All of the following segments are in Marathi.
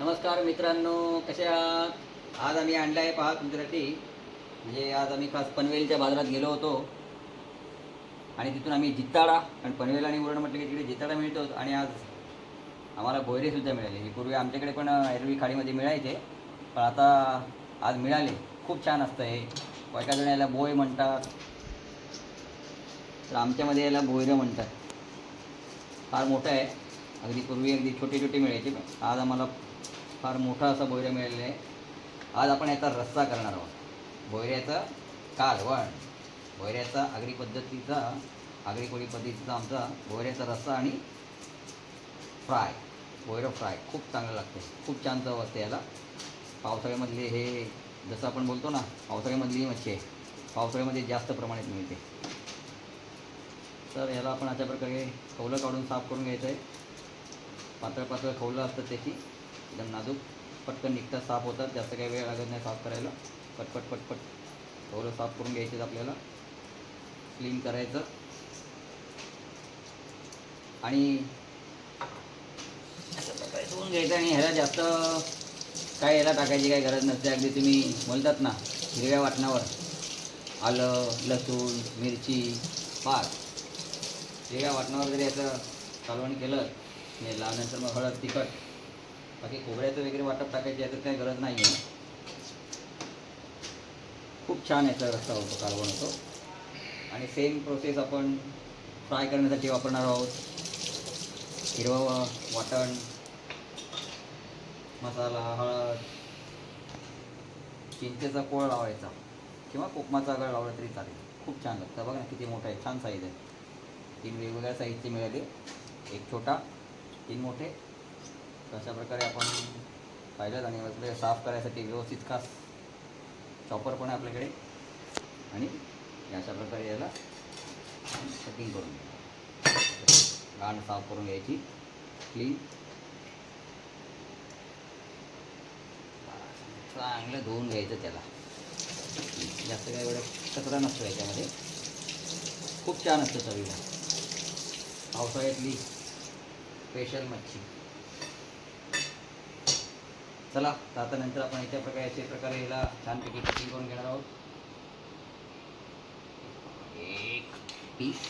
नमस्कार मित्रांनो कसे आहात? आज आम्ही आणलं आहे पहा तुमच्यासाठी म्हणजे आज आम्ही खास पनवेलच्या बाजारात गेलो होतो. आणि तिथून आम्ही जित्ताडा आणि पनवेल आणि उरण म्हटलं की तिकडे जित्ताडा मिळतो. आणि आज आम्हाला बोयरेसुद्धा मिळाले. हे पूर्वी आमच्याकडे पण एरवी खाडीमध्ये मिळायचे. पण आता आज मिळाले. खूप छान असतं हे. एका जण याला बोय म्हणतात. तर आमच्यामध्ये याला बोयरं म्हणतात. फार मोठं आहे. अगदी पूर्वी अगदी छोटे छोटे मिळायचे पण आज आम्हाला फार मोठा असा बोयरा मिळालेला आहे. आज आपण याचा रस्सा करणार आहोत. बोयऱ्याचं कालवण बोयऱ्याचा आगरी पद्धतीचा आगरी कोळी पद्धतीचा आमचा बोयऱ्याचा रस्सा आणि फ्राय बोयरं फ्राय. खूप चांगलं लागते. खूप छान चव असते याला. पावसाळ्यामधले हे जसं आपण बोलतो ना पावसाळ्यामधली मच्छी आहे. पावसाळ्यामध्ये जास्त प्रमाणात मिळते. तर याला आपण अशा प्रकारे कवलं काढून साफ करून घ्यायचं आहे. पातळ पातळ खवलं असतं त्याची. एकदम नाजूक. पटकन निघतात साफ होतात. जास्त काही वेळ लागत नाही साफ करायला. पटपट पटपट खवलं साफ करून घ्यायचेच आपल्याला. क्लीन करायचं. आणि धुवून घ्यायचं आणि ह्याला जास्त काय ह्याला टाकायची काही गरज नसते. अगदी तुम्ही बोलतात ना हिरव्या वाटणावर आलं लसूण मिरची पाच हिरव्या वाटणावर जरी याचं कालवण केलं आणि लावल्यानंतर मग हळद तिखट बाकी खोबऱ्याचं वगैरे वाटप टाकायची तर काही गरज नाही आहे. खूप छान याचा रस्ता होतो कालवण होतो. आणि सेम प्रोसेस आपण फ्राय करण्यासाठी वापरणार आहोत. हिरवं वाटण मसाला हळद चिंचेचा कोळ लावायचा किंवा कोकमाचा गळ लावला तरी चालेल. खूप छान लागतं. बघा ना किती मोठा आहे छान साईज आहे. तीन वेगवेगळ्या साईजचे मिळाले. एक छोटा तीन मोठे. अशा प्रकारे आपण पाहिलं आणि साफ करायसाठी व्यवस्थित खास चॉपर पण आहे आपल्याकडे. आणि अशा प्रकारे याला कटिंग करून घ्यायचं घाण साफ करून घ्यायची. क्लीन चांगलं धुवून घ्यायचं त्याला. जास्त काही एवढं कचरा नसतो याच्यामध्ये. खूप छान असतं चवीला पावसाळ्यातली स्पेशल मच्छी. चला तर आता नंतर आपण याच्या प्रकारे याच्या प्रकारे याला छानपैकी कटिंग करून घेणार आहोत. एक पीस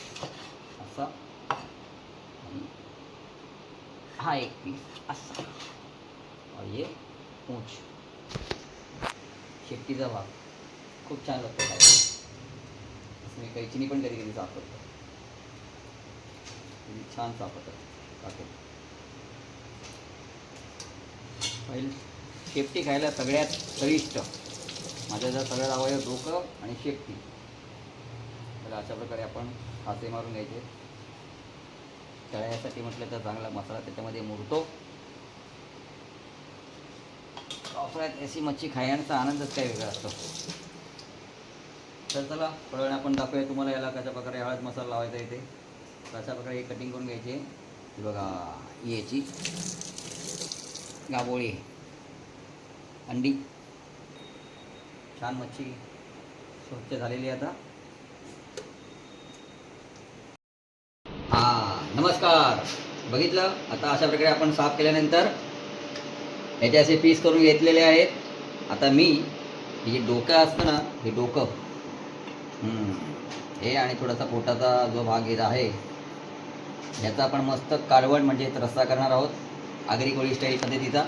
असा. हा एक पीस असा. और ये पूछ. शेपटीचा भाग. खूप छान लागतो असं मी कैचिनी पण कधी कधी सापडतो. छान सापडतात टाकून पहिले शेपटी खायला सगळ्यात चविष्ट. माझ्या जर सगळ्यात आवडलं डोकं आणि शेपटी. तर अशा प्रकारे आपण हाते मारून घ्यायचे. तळ्यासाठी म्हटलं तर चांगला मसाला त्याच्यामध्ये मुरतो. पावसाळ्यात अशी मच्छी खाण्याचा आनंदच काही वेगळा असतो. तर चला थोड्या आपण दाखवूया तुम्हाला याला कशा प्रकारे हळद मसाला लावायचा इथे. कशा अशा प्रकारे कटिंग करून घ्यायची. बघा याची गाबोळी. अंडी. छान मच्छी स्वच्छ झालेली आता. हा नमस्कार. बघितलं? आता अशा प्रकारे आपण साफ केल्यानंतर याचे असे पीस करून घेतलेले आहेत. आता मी हे जे डोकं असतं ना हे डोकं. हम्म, हे आणि थोडासा पोटाचा जो भाग येत आहे याचा आपण मस्त कालवण म्हणजे रस्सा करणार आहोत. आगरी कोळी स्टाईल पद्धतीचा.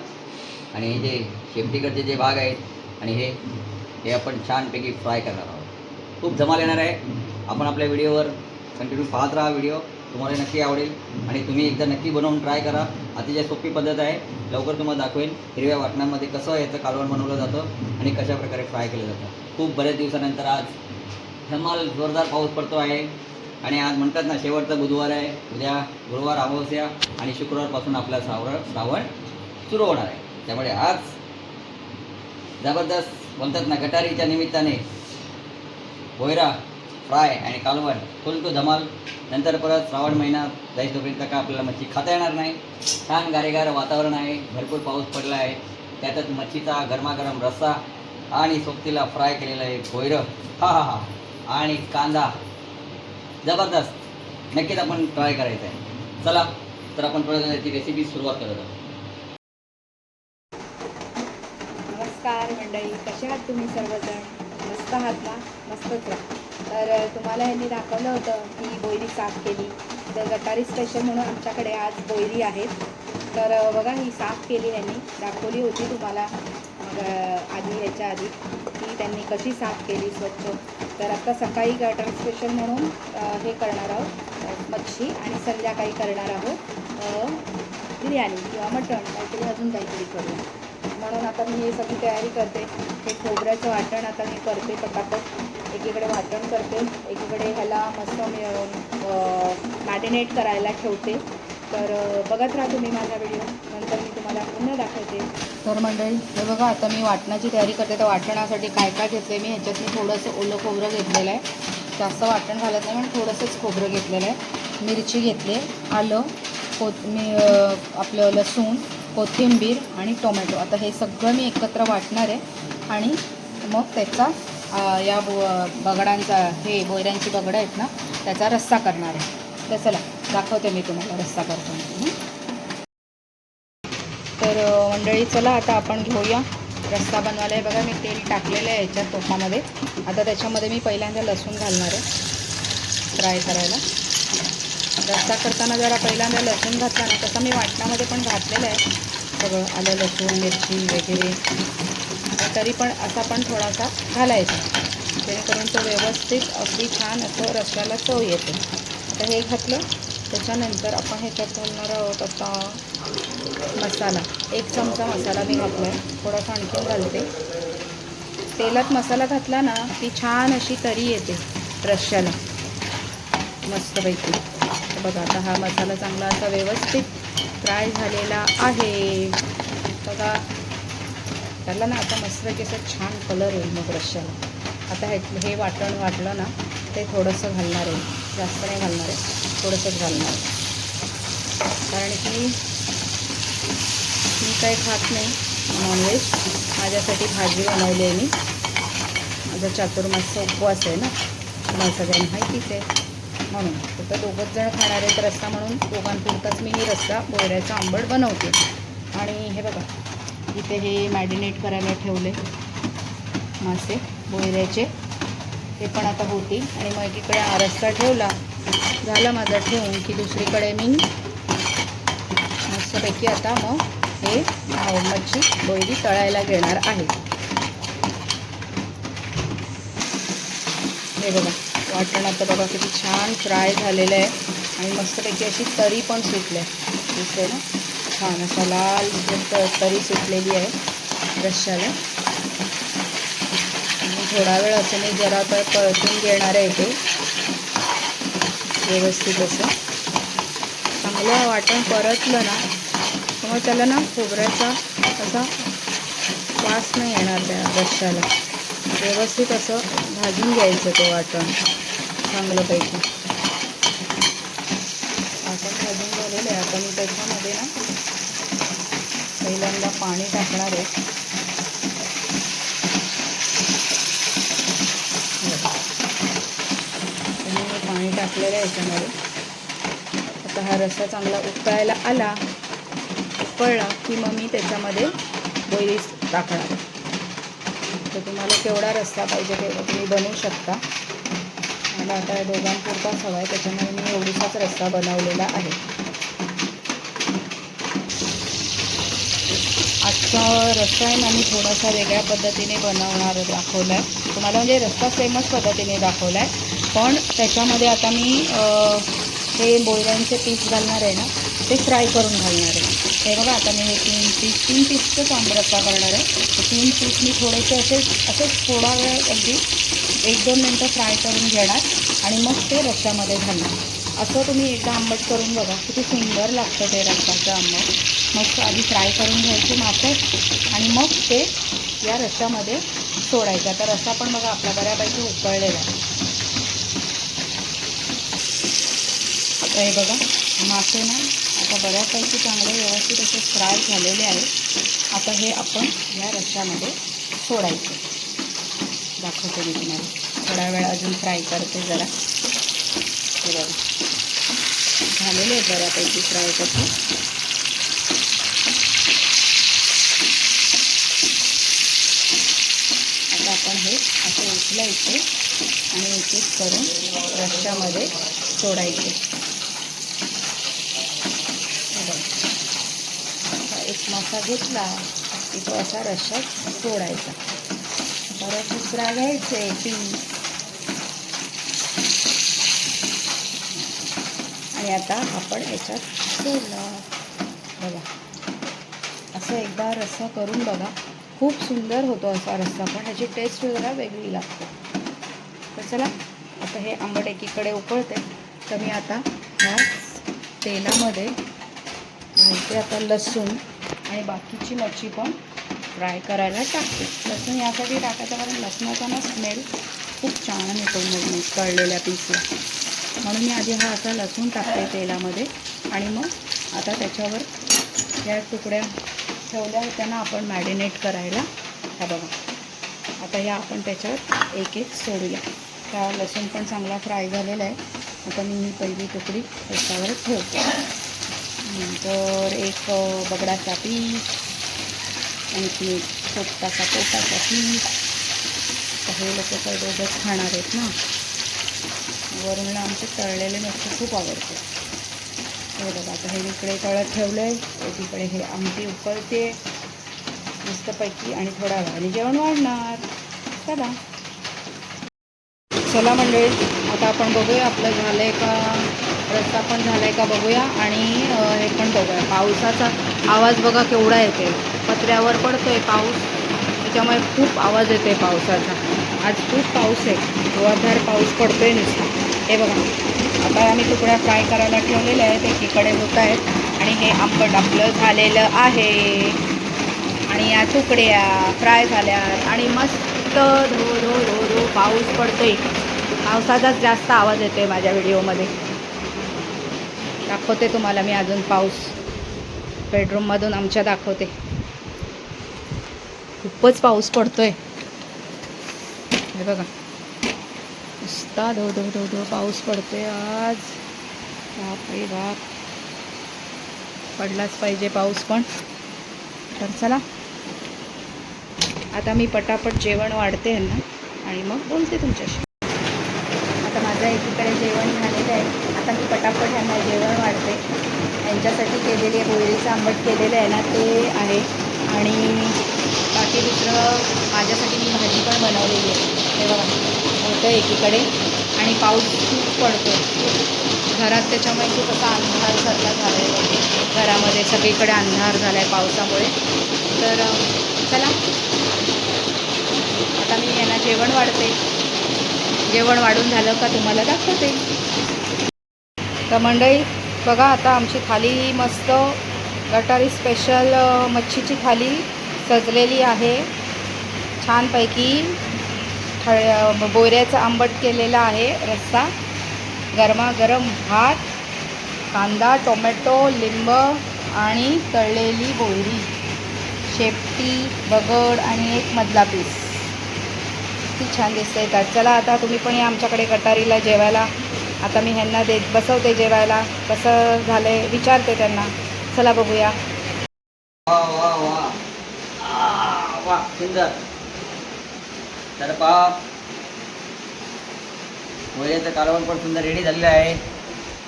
आणि हे जे शेपटीकडचे जे भाग आहेत आणि हे हे आपण छानपैकी फ्राय करणार आहोत. खूप धमाल येणार आहे. आपण आपल्या व्हिडिओवर कंटिन्यू पाहत राहा व्हिडिओ. तुम्हाला नक्की आवडेल. आणि तुम्ही एकदा नक्की बनवून ट्राय करा. अतिशय सोपी पद्धत आहे. लवकर तुम्हाला दाखवेल हिरव्या वाटणांमध्ये कसं याचं कालवण बनवलं जातं आणि कशा प्रकारे फ्राय केलं जातं. खूप बऱ्याच दिवसानंतर आज धमाल जोरदार पाऊस पडतो आहे. आणि आज म्हणतात ना शेवटचा बुधवार आहे. उद्या गुरुवार अमावस्या आणि शुक्रवारपासून आपला श्रावण श्रावण सुरू होणार आहे. त्यामुळे आज जबरदस्त बोलतात ना गटारीच्या निमित्ताने भोयरा फ्राय आणि कालवण फुल टू धमाल. नंतर परत श्रावण महिना जायच तोपर्यंत आपल्याला मच्छी खाता येणार नाही. छान गारेगार वातावरण आहे. भरपूर पाऊस पडला आहे. त्यातच मच्छीचा गरमागरम रस्सा आणि सोबतीला फ्राय केलेला आहे भोयरं हा हा हा. आणि कांदा. जबरदस्त. नक्कीच आपण ट्राय करायचं आहे. चला तर आपण थोडं याची रेसिपी सुरुवात करत आहोत. नमस्कार मंडळी कसे आहात तुम्ही सर्वजण? मस्त आहात ना? मस्तच राहा तर तुम्हाला यांनी दाखवलं होतं की बोयरी साफ केली. तर गटारी स्पेशल म्हणून आमच्याकडे आज बोयरी आहेत. तर बघा ही साफ केली यांनी. दाखवली होती तुम्हाला. आधी ह्याच्या आधी. ती त्यांनी कशी साफ केली स्वच्छ? तर आता सकाळी गटर स्पेशल म्हणून हे करणार आहोत. मच्छी आणि संध्याकाळी करणार आहोत बिर्याणी किंवा मटण. काहीतरी अजून काहीतरी करू म्हणून आता मी हे सगळी तयारी करते. हे खोबऱ्याचं वाटण आता मी करते पटापट. एकीकडे वाटण करते. एकीकडे ह्याला मस्त मॅरिनेट करायला ठेवते. तर बघत राहा तुम्ही माझा व्हिडिओ नंतर मी तुम्हाला पुन्हा दाखवते. तर मंडळी हे बघा आता मी वाटणाची तयारी करते. तर वाटणासाठी काय काय घेतलं मी ह्याच्यात मी थोडंसं ओलं खोबरं घेतलेलं आहे. जास्त वाटण घालत नाही पण थोडंसंच खोबरं घेतलेलं आहे. मिरची घेतली आलं कोथ मी आपलं लसूण कोथिंबीर आणि टोमॅटो. आता हे सगळं मी एकत्र वाटणार आहे. आणि मग त्याचा या बो बगडांचा हे बोयऱ्यांची बगडं आहेत ना त्याचा रस्सा करणार आहे. तर चला. दाखवते मी तुम्हाला रस्सा करताना तर मंडळी चला आता आपण घेऊया. रस्सा बनवायला आहे बघा मी तेल टाकलेलं आहे याच्या तोफामध्ये. आता त्याच्यामध्ये मी पहिल्यांदा लसूण घालणार आहे. फ्राय करायला. रस्सा करताना जरा पहिल्यांदा लसूण घातला ना तसं मी वाटणामध्ये पण घातलेलं आहे. सगळं आलं लसूण मिरची वगैरे. तरी पण असा पण थोडासा घालायचा. जेणेकरून तो व्यवस्थित अगदी छान असं रस्त्याला चव येते. आता हे घातलं. त्याच्यानंतर आपण ह्याच्यात घालणार आहोत आता मसाला. एक चमचा मसाला मी घातला आहे थोडासा आणखीन घालते. तेलात मसाला घातला ना ती छान अशी तरी येते रश्श्याला. मस्तपैकी. बघा आता हा मसाला चांगला असा व्यवस्थित फ्राय झालेला आहे. बघा. त्याला ना आता मस्तपैकी असं छान कलर येईल मग रश्श्याला. आता हे हे वाटण वाटलं ना ते थोडंसं घालणार आहे. जास्त नाही घालणार आहे. थोडंसंच घालणार आहे. कारण की मी काही खात नाही नॉनव्हेज माझ्यासाठी भाजी बनवली आहे मी. माझा चातुर्मासचा उपवास आहे ना. तुम्हाला सगळ्यांना माहितीच आहे. म्हणून फक्त दोघंच जण खाणार आहेत रस्ता म्हणून. दोघांपुरताच मी ही रस्ता बोऱ्याचा आंबट बनवते. आणि हे बघा इथे हे मॅरिनेट करायला ठेवले मासे बोयऱ्याचे. ते पण आता होतील आणि मग एकीकडे हा ठेवला. झाला माझा ठेवून की दुसरीकडे मी मस्तपैकी आता मग हे मच्छी बोयरी तळायला घेणार आहे. हे बघा वाटण आता बघा किती छान फ्राय झालेलं आहे. आणि मस्तपैकी अशी तरी पण सुटली आहे. दिसते ना? छान असा लाल तरी सुटलेली आहे. रश्याला थोडा वेळ असं मी जरा तर परतून घेणार आहे ते व्यवस्थित असं. चांगलं वाटण परतलं ना मग त्याला ना खोबऱ्याचा असा वास नाही येणार त्या रश्श्याला व्यवस्थित असं भाजून घ्यायचं ते वाटण चांगलंपैकी. वाटण भाजून झालेलं आहे. आता मी त्याच्यामध्ये ना पहिल्यांदा पाणी टाकणार आहे तर मी पाणी टाकलेला आहे याच्यामध्ये. आता हा रस्सा चांगला उकळायला आला उकळला की मग मी त्याच्यामध्ये बोईस टाकणार तर तुम्हाला केवढा रस्सा पाहिजे तेवढा तुम्ही बनवू शकता. मला आता या दोघांपुरताच हवा आहे त्याच्यामुळे मी एवढीचाच रस्सा बनवलेला आहे. आजचा रस्सा आहे ना मी थोडासा वेगळ्या पद्धतीने बनवणार दाखवला आहे तुम्हाला म्हणजे रस्ता सेमच पद्धतीने दाखवला आहे पण त्याच्यामध्ये आता मी हे बोयऱ्यांचे पीस घालणार आहे ना ते फ्राय करून घालणार आहे. हे बघा आता मी हे तीन पीस तीन पीसचंच आंब रस्सा करणार आहे. तीन पीस मी थोडेसे असे असेच थोडा वेळ अगदी एक दोन मिनटं फ्राय करून घेणार आणि मग ते रश्यामध्ये घालणार. असं तुम्ही एकदा आंबट करून बघा किती सुंदर लागतं ते रस्साचं आंबट. मग आधी फ्राय करून घ्यायचे मासे आणि मग ते या रश्श्यामध्ये सोडायचं. आता रस्सा पण बघा आपला बऱ्यापैकी उकळलेला आहे. आता हे बघा मासे ना आता बऱ्यापैकी चांगले व्यवस्थित असे फ्राय झालेले आहेत. आता हे आपण या रश्श्यामध्ये सोडायचे. दाखवते मी तुम्हाला. थोडा वेळ अजून फ्राय करते जरा. हे बघा. झालेले आहेत बऱ्यापैकी फ्राय करते आपण हे असे उचलायचे आणि एक एक करून रश्श्यामध्ये सोडायचे हे बघ. असा घेतला की तो असा रश्यात सोडायचा परत दुसरा घ्यायचे पीस आणि आता आपण याच्यात सोडलं बघा. असं एकदा रस्सा करून बघा. खूप सुंदर होतो असा रस्सा पण ह्याची टेस्ट जरा वेगळी लागते. तर चला आता हे आंबट एकीकडे उकळते. तर मी आता ह्या तेलामध्ये घालते आता लसूण. आणि बाकीची मच्छी पण फ्राय करायला टाकते. लसूण यासाठी टाकायचं कारण लसणाचा ना स्मेल खूप छान येतो मग मग तळलेल्या पीसला म्हणून मी आधी हा असा लसूण टाकते तेलामध्ये आणि मग आता त्याच्यावर या तुकड्या ठेवल्या होत्या ना आपण मॅरिनेट करायला. ह्या बघा. आता ह्या आपण त्याच्यावर एक एक सोडूया. त्या लसूण पण चांगला फ्राय झालेला आहे. आता मी ही पहिली तुकडी त्याच्यावर ठेवते. नंतर एक बगडाचा पीस आणखी एक छोटासा पोटाचा पीस तर हे लोक तर दोघंच खाणार आहेत ना? वरून आमचे तळलेले मच्छी खूप आवडते. हे बघा आता हे इकडे तळत ठेवलं आहे तिकडे हे आमटी उकळते. मस्तपैकी आणि थोडा वेळाने जेवण वाढणार. चला. चला मंडळी आता आपण बघूया आपलं झालं आहे का? रस्ता पण झाला आहे का बघूया आणि हे पण बघूया. पावसाचा आवाज बघा केवढा येते पत्र्यावर पडतोय पाऊस. त्याच्यामुळे खूप आवाज येतोय पावसाचा. आज खूप पाऊस आहे. जोरदार पाऊस पडतोय नुसता. हे बघा. आता आम्ही तुकड्या फ्राय करायला ठेवलेल्या आहेत. एकीकडे होत आहेत. आणि हे आंबट आपलं झालेलं आहे. आणि या तुकड्या फ्राय झाल्यात. आणि मस्त धो धो धो धो पाऊस पडतोय. पावसाचाच जास्त आवाज येतोय माझ्या व्हिडिओमध्ये. दाखवते तुम्हाला मी अजून पाऊस. बेडरूममधून आमच्या दाखवते. खूपच पाऊस पडतोय. हे बघा. नुसता धो धो धो धो पाऊस पडतोय आज. बाप रे बाप. पडलाच पाहिजे पाऊस पण. तर चला. आता मी पटापट जेवण वाढते यांना आणि मग बोलते तुमच्याशी. माझं एकीकडे जेवण झालेलं आहे. आता मी पटापट ह्यांना जेवण वाढते. यांच्यासाठी केलेले होळीचं आंबट केलेलं आहे ना ते आहे. आणि बाकी दुसरं माझ्यासाठी मी भाजी पण बनवलेली आहे. ते बघा होतं एकीकडे. आणि पाऊस खूप पडतो घरात त्याच्यामुळे खूप असा अंधार सारखा झाला आहे घरामध्ये सगळीकडे अंधार झाला आहे पावसामुळे. तर चला. आता मी यांना जेवण वाढते. जेवण वाढून झालं का तुम्हाला दाखवते. तर मंडळी बघा आता आमची थाली मस्त गटारी स्पेशल मच्छीची थाली सजलेली आहे. छानपैकी ठ बोऱ्याचं आंबट केलेला आहे रस्सा. गरमागरम भात कांदा टोमॅटो लिंब आणि तळलेली बोरी. शेपटी बगड आणि एक मधला पीस. किती छान दिसते तर चला आता तुम्ही पण या आमच्याकडे गटारीला जेवायला. आता मी ह्यांना देत बसवते जेवायला. कसं झालं आहे विचारते त्यांना. चला बघूया. वा वा वा. वा सुंदर. तर पहा. कालवण पण सुंदर रेडी झालेलं आहे.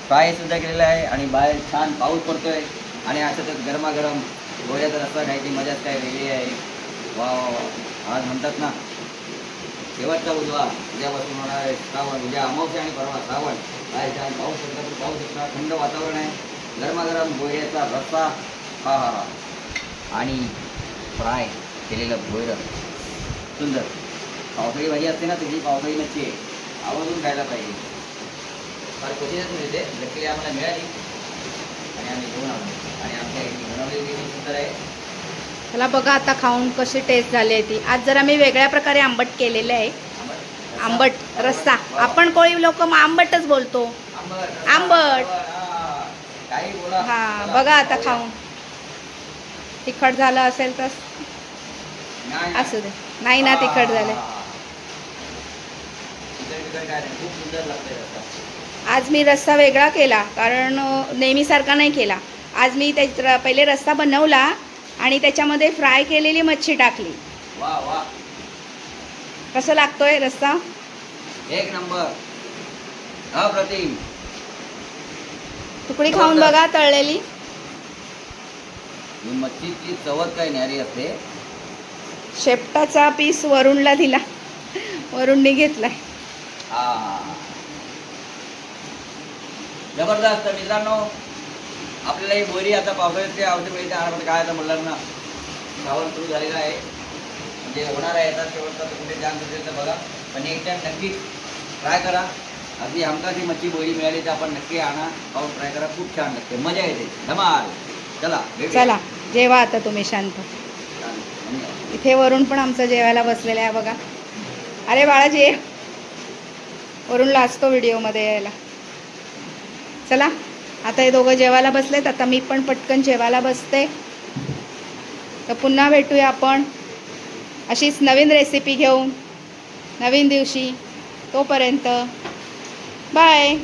फ्राय सुद्धा केलेलं आहे आणि बाहेर छान पाऊस पडतोय. आणि असं तर गरमागरम गोळ्याचा रस्ता खायची मजाच काय वेगळी आहे. वा वा वा. आज म्हणतात ना शेवटचा उजवा उद्यापासून होणार आहे श्रावण. उद्या अमावस्या आणि परवा श्रावण. काय छान पाऊस पडला तर पाऊस शकता थंड वातावरण आहे. गरमागरम गोळ्याचा रस्सा. हा हा हा. आणि फ्राय केलेलं भोयरं. सुंदर. पावसाळी भाजी असते ना तुझी पावसाळी नक्की आहे. आवर्जून खायला पाहिजे. फार क्वचितच मिळते लकीली आम्हाला मिळाली. आणि आम्ही घेऊन आलो. आणि आमच्या इथे बनवलेली सुंदर आहे. चला बघा आता खाऊन कशी टेस्ट झाली आहे ती. आज जरा मी वेगळ्या प्रकारे आंबट केलेले आहे. आंबट रस्सा. आपण कोळी लोक मग आंबटच बोलतो. आंबट. हा. हां बघा आता खाऊन. तिखट झालं असेल तर असू दे. नाही ना तिखट झालं आज मी रस्सा वेगळा केला कारण नेहमीसारखा नाही केला. आज मी त्या पहिले रस्सा बनवला आणि त्याच्यामध्ये फ्राय केलेली मच्छी टाकली. वा वा. कसं लागतोय रस्सा? एक नंबर. अप्रतिम तुकडी खाऊन बघा तळलेली. मच्छीची चवच काही न्यारी असते शेपटाचा पीस वरुणला दिला. वरुणने घेतलाय. जबरदस्त मित्रांनो. आपल्याला ही बोरी आता पावसाळ्याचे औषध मिळते आणि काय आता म्हणलं ना श्रावण सुरू झालेला आहे. म्हणजे होणार आहे आता शेवटचा तर कुठे जाम असेल तर बघा. पण एक टाइम नक्कीच ट्राय करा. अगदी हमखास ही मच्छी बोरी मिळाली तर आपण नक्की आणा. खाऊन ट्राय करा. खूप छान लागते. मजा येते. धमाल. चला. चला जेवा आता तुम्ही शांत. इथे वरुण पण आमचं जेवायला बसलेलं आहे बघा. अरे बाळा जे वरुण लाजतो व्हिडिओमध्ये यायला. चला. आता हे दोघं जेवायला बसलेत आता मी पण पटकन जेवायला बसते. तर पुन्हा भेटूया आपण. अशीच नवीन रेसिपी घेऊन नवीन दिवशी. तोपर्यंत बाय